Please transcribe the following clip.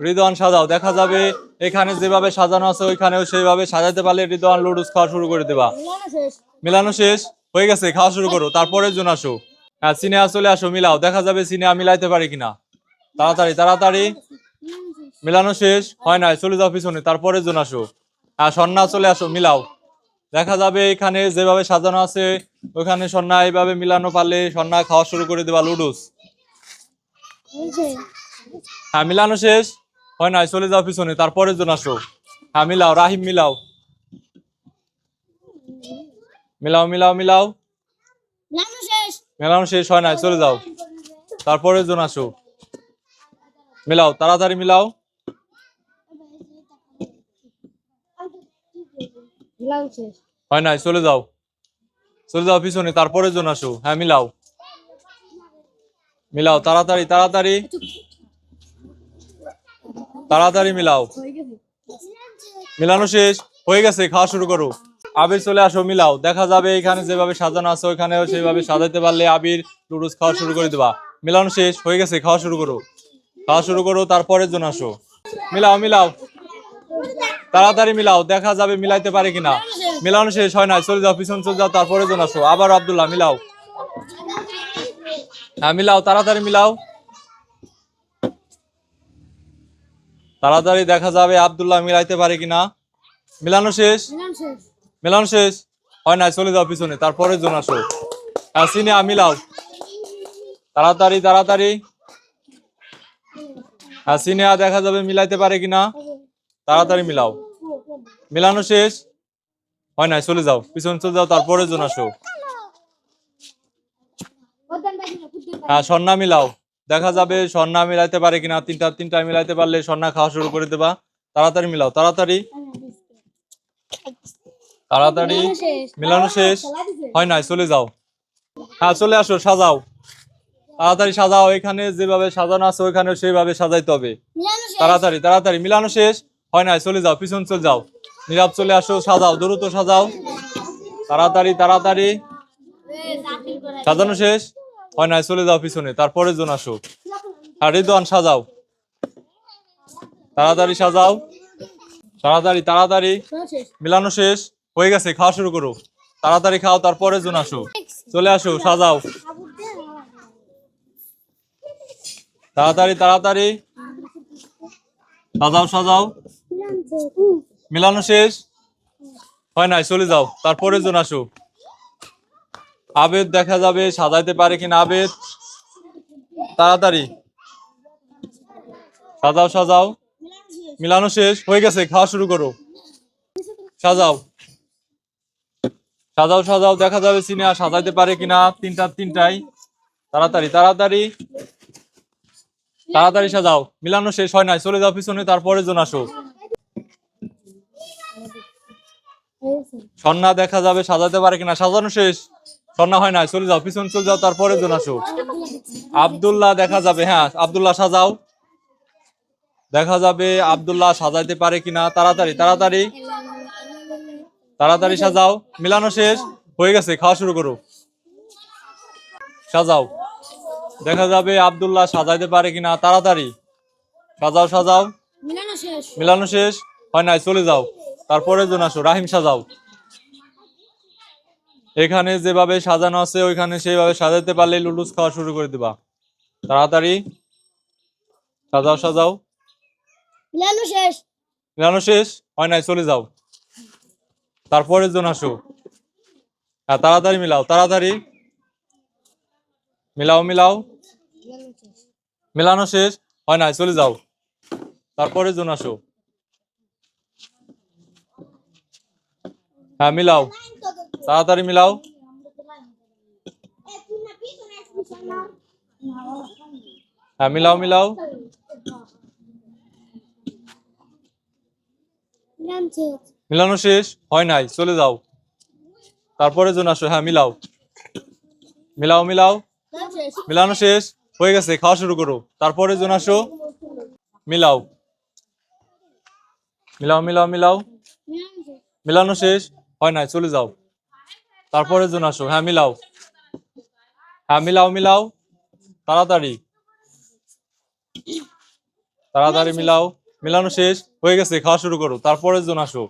রিদওয়ান সাজাও, দেখা যাবে এখানে যেভাবে সাজানো আছে, ওইখানেও সেইভাবে সাজাতে পারলে রিদওয়ান লুডুস খাওয়া শুরু করে দেবা। মিলানো শেষ? হয়ে গেছে, খাওয়া শুরু করো তারপরের জন আসো। হ্যাঁ সিনেমা চলে আসো, মিলাও, দেখা যাবে সিনেমা মিলাইতে পারি কিনা। তাড়াতাড়ি তাড়াতাড়ি। মিলানো শেষ? হয় নাই, চলে যাও পিছনে তারপরের জন আসো। হ্যাঁ সন্না চলে আসো, মিলাও। দেখা যাবে এখানে যেভাবে সাজানো আছে, ওখানে সন্না এইভাবে মিলানো পারলে সন্না খাওয়া শুরু করে দেবা লুডুস। হ্যাঁ মিলানো শেষ? হয় নাই চলে যাও পিছনে তারপরের জন আসো। হ্যাঁ মিলাও রাহিম মিলাও। মিলাও মিলাও মিলাও। মেলানো শেষ। হয় নাই চলে যাও। তারপরের জন আসো। মিলাও তাড়াতাড়ি মিলাও। হয় নাই চলে যাও। চলে যাও পিছনে তারপরের জন আসো। হ্যাঁ মিলাও। মিলাও তাড়াতাড়ি তাড়াতাড়ি। তাড়াতাড়ি মিলাও। মিলানো শেষ। হয়ে গেছে, খাওয়া শুরু করো। আবির চলে আসো, মিলাও। দেখা যাবে এখানে যেভাবে সাজানো আছে, ওইখানেও সেইভাবে সাজাতে পারলে আবির লুডুস খাওয়া শুরু করে দেবা। মিলানো শেষ, হয়ে গেছে, খাওয়া শুরু করো। খাওয়া শুরু করো, তারপরের জন আসো। মিলাও মিলাও। তাড়াতাড়ি মিলাও, দেখা যাবে মিলাইতে পারে কিনা। মিলানো শেষ, হয় না, চলে যাও, পিছন চলে যাও তারপরে জন আসো। আবার আব্দুল্লাহ, মিলাও। হ্যাঁ মিলাও, তাড়াতাড়ি মিলাও। তাড়াতাড়ি দেখা যাবে আব্দুল্লাহ মিলাইতে পারে কিনা মিলানো শেষ? মিলানো শেষ। হয় না চলে যাও পিছনে তারপরে জন আসো। সিনেমা মিলাও। তাড়াতাড়ি তাড়াতাড়ি। হ্যাঁ সিনেমা দেখা যাবে মিলাইতে পারে কিনা তাড়াতাড়ি মিলাও। মিলানো শেষ? হয় না চলে যাও পিছনে চলে যাও তারপরে জন আসো। হ্যাঁ সন্না মিলাও। দেখা যাবে সন্না মিলাইতে পারে কিনা তিনটা তিনটা মিলাইতে পারলে সন্না খাওয়া শুরু করে দেবা। তাড়াতাড়ি মিলাও তাড়াতাড়ি। তাড়াতাড়ি মিলানো শেষ। হয় নাই চলে যাও। হ্যাঁ চলে আসো সাজাও। তাড়াতাড়ি সাজাও এখানে যেভাবে সাজানো আছে ওইখানে সেইভাবে সাজাইতে হবে। তাড়াতাড়ি তাড়াতাড়ি মিলানো শেষ। হয় নাই চলে যাও পিছন চলে যাও। নীরব চলে আসো সাজাও দ্রুত সাজাও। তাড়াতাড়ি তাড়াতাড়ি। সাজানো শেষ। হয় নাই, চলে যাও পিছনে তারপরে জন আসো। আর রিদওয়ান সাজাও। তাড়াতাড়ি সাজাও। তাড়াতাড়ি তাড়াতাড়ি। মিলানো শেষ। হয়ে গেছে, খাওয়া শুরু করো। তাড়াতাড়ি খাও তারপরে জন আসো। চলে আসো, সাজাও। তাড়াতাড়ি তাড়াতাড়ি। সাজাও সাজাও। মিলানো শেষ। হয় নাই, চলে যাও তারপরে জন আসো। আবেদ দেখা যাবে, সাজাইতে পারে কিনা আবেদ? তাড়াতাড়ি। সাজাও সাজাও। মিলানো শেষ, হয়ে গেছে, খাওয়া শুরু করো। সাজাও। সাজাও সাজাও, দেখা যাবে সিনেমা সাজাইতে পারে কিনা, তিনটা, তিনটাই। তাড়াতাড়ি তাড়াতাড়ি। তাড়াতাড়ি সাজাও। মিলানো শেষ হয় নাই, চলে যাও পিছনে তারপরে জন আসো। সন্না দেখা যাবে সাজাতে পারে কিনা, সাজানো শেষ। সন্না হয় নাই চলে যাও পিছনে চলে যাও তারপরে জন আসো। আব্দুল্লাহ দেখা যাবে হ্যাঁ আব্দুল্লাহ সাজাও। দেখা যাবে আব্দুল্লাহ সাজাইতে পারে কিনা তাড়াতাড়ি তাড়াতাড়ি। তাড়াতাড়ি সাজাও মিলানো শেষ হয়ে গেছে খাওয়া শুরু করো। সাজাও। দেখা যাবে আব্দুল্লাহ সাজাইতে পারে কিনা তাড়াতাড়ি। সাজাও সাজাও। মিলানো শেষ হয় নাই চলে যাও। তারপরে জন আসো রাহিম সাজাও। এখানে যেভাবে সাজানো আছে ওইখানে সেইভাবে সাজাতে পারলে লুডুস খাওয়া শুরু করে দিবা। তাড়াতাড়ি। সাজাও সাজাও। মিলানো শেষ? হয় নাই চলে যাও। তারপরে জন আসো। হ্যাঁ তাড়াতাড়ি মিলাও তাড়াতাড়ি। মিলাও মিলাও। মিলানো শেষ? হয় নাই চলে যাও। তারপরে জন আসো। হ্যাঁ মিলাও। তাড়াতাড়ি মিলাও। হ্যাঁ মিলাও মিলাও। মিলানো শেষ? হয় নাই, চলে যাও। তারপরে জন আসো হ্যাঁ মিলাও। মিলাও মিলাও। মিলানো শেষ? হয়ে গেছে, খাওয়া শুরু করো। তারপরে জন আসো। মিলাও। মিলাও মিলাও মিলাও। মিলানো শেষ? হয় নাই, চলে যাও। তারপরে জন আসো। হ্যাঁ মিলাও। হ্যাঁ মিলাও মিলাও। তাড়াতাড়ি। তাড়াতাড়ি মিলাও। মিলানো শেষ। হয়ে গেছে, খাওয়া শুরু করো। তারপরে জন আসো।